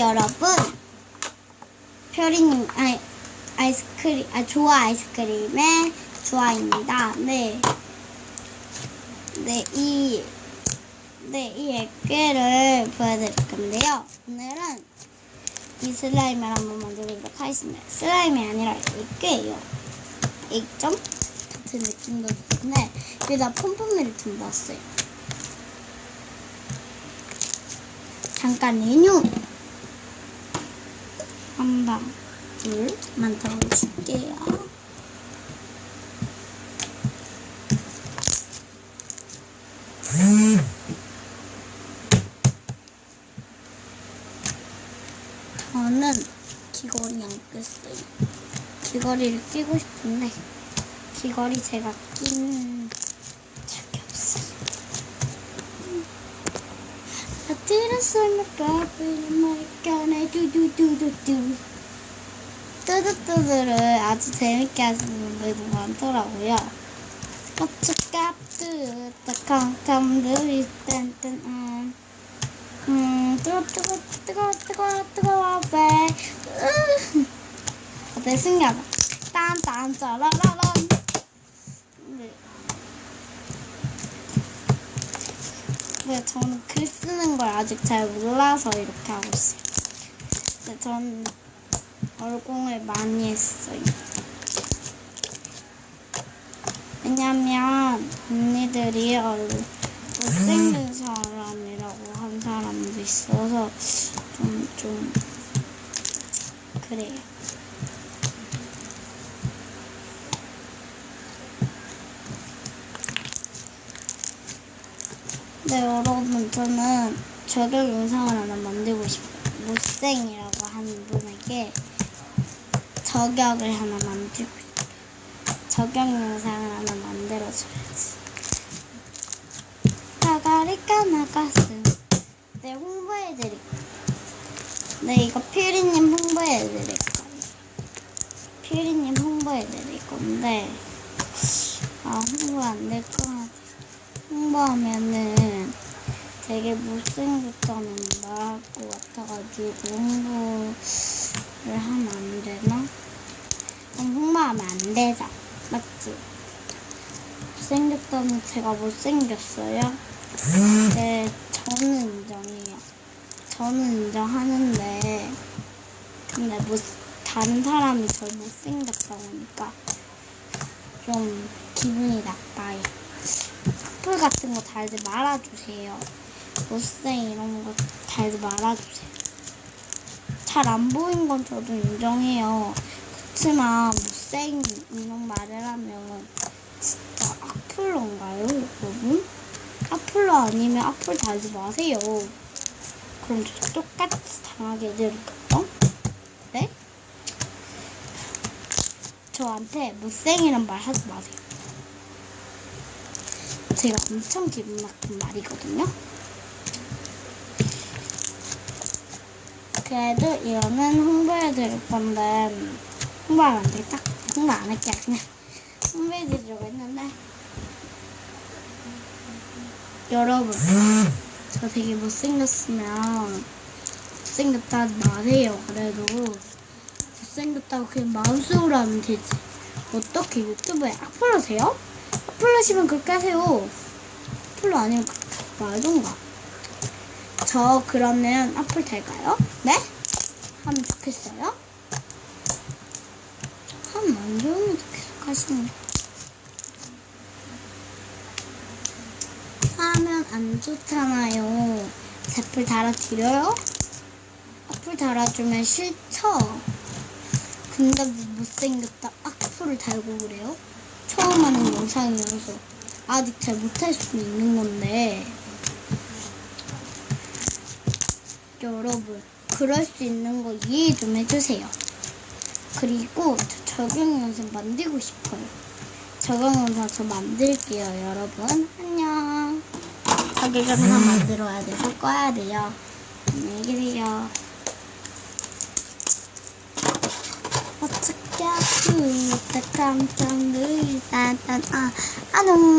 여러분 별이님 아 아이스크림 아 좋아 아이스크림의 좋아입니다. 네. 네, 이, 네, 이 액괴를 보여드릴 건데요. 오늘은 이 슬라임을 한번 만들도록 하겠습니다. 슬라임이 아니라 액괴예요. 액점? 같은 느낌도 드는데, 여기다 폼폼미를 좀 넣었어요. 잠깐 메뉴! 한 방, 둘만 넣어줄게요. 저는 귀걸이 안 꼈어요. 귀걸이를 끼고 싶은데 귀걸이 제가 낀 적이 없어요. I didn't say my baby my gun에 두두두두두 뚜두뚜두를 아주 재밌게 하시는 분들도 많더라고요. 까치까뚜 따캉kam들이 딴딴 음. 음, 뜨거, 뜨거, 뜨거, 뜨거, 뜨거워, 배. 으. 어때, 신기하다. 딴, 딴, 짜라라란. 네. 네, 저는 글 쓰는 걸 아직 잘 몰라서 이렇게 하고 있어요. 네, 전 얼공을 많이 했어요. 왜냐면, 언니들이 얼, 못생긴 사람이라고 한 사람도 있어서 좀, 좀, 그래요. 네, 여러분, 저는 저격 영상을 하나 만들고 싶어요. 못생이라고 하는 분에게 저격을 하나 만들고 싶어요. 저격 영상을 하나 만들어줘야지. 나가리까 나가스. 네, 홍보해드릴 네, 이거 피리님 홍보해드릴 거예요. 피리님 홍보해드릴 건데, 아, 홍보 안될것 같아. 홍보하면은 되게 못생겼다는 말할 것 같아가지고 홍보를 하면 안 되나? 그럼 홍보하면 안 되죠. 맞지? 못생겼다는 제가 못생겼어요? 네, 저는 인정해요. 저는 인정하는데, 근데 못, 다른 사람이 절 못생겼다고 하니까 좀 기분이 나빠요. 악플 같은 거 달지 말아주세요. 못생 이런 거 달지 말아주세요. 잘 안 보인 건 저도 인정해요. 그렇지만 못생 이런 말을 하면 진짜 악플러인가요, 여러분? 악플러 아니면 악플 달지 마세요. 그럼 저 똑같이 당하게 해드릴까요? 네? 저한테 못생이란 말 하지 마세요. 제가 엄청 기분 나쁜 말이거든요. 그래도 이거는 홍보해드릴 건데 홍보하면 안 되겠다. 홍보 안 할게요. 그냥 홍보해드리려고 했는데 여러분 저 되게 못생겼으면 못생겼다 하지 마세요. 그래도 못생겼다고 그냥 마음속으로 하면 되지. 어떻게 유튜브에 악플러세요? 악플러시면 그렇게 하세요. 악플러 아니면 하지 말던가. 저 그러면 악플 될까요? 네? 하면 좋겠어요? 하면 안 좋으면 계속 하시는 거. 하면 안 좋잖아요. 제풀 달아드려요? 악플 달아주면 싫죠? 근데 뭐 못생겼다 악플을 달고 그래요? 처음 하는 영상이어서 아직 잘 못할 수도 있는 건데 여러분 그럴 수 있는 거 이해 좀 해주세요. 그리고 저 적용 영상 만들고 싶어요. 적용 영상 저 만들게요, 여러분. 안녕. 적용 영상 만들어야 돼서 꺼야 돼요. 안녕히 계세요. 어떻게 아프다 깜짝 놀란 아 안녕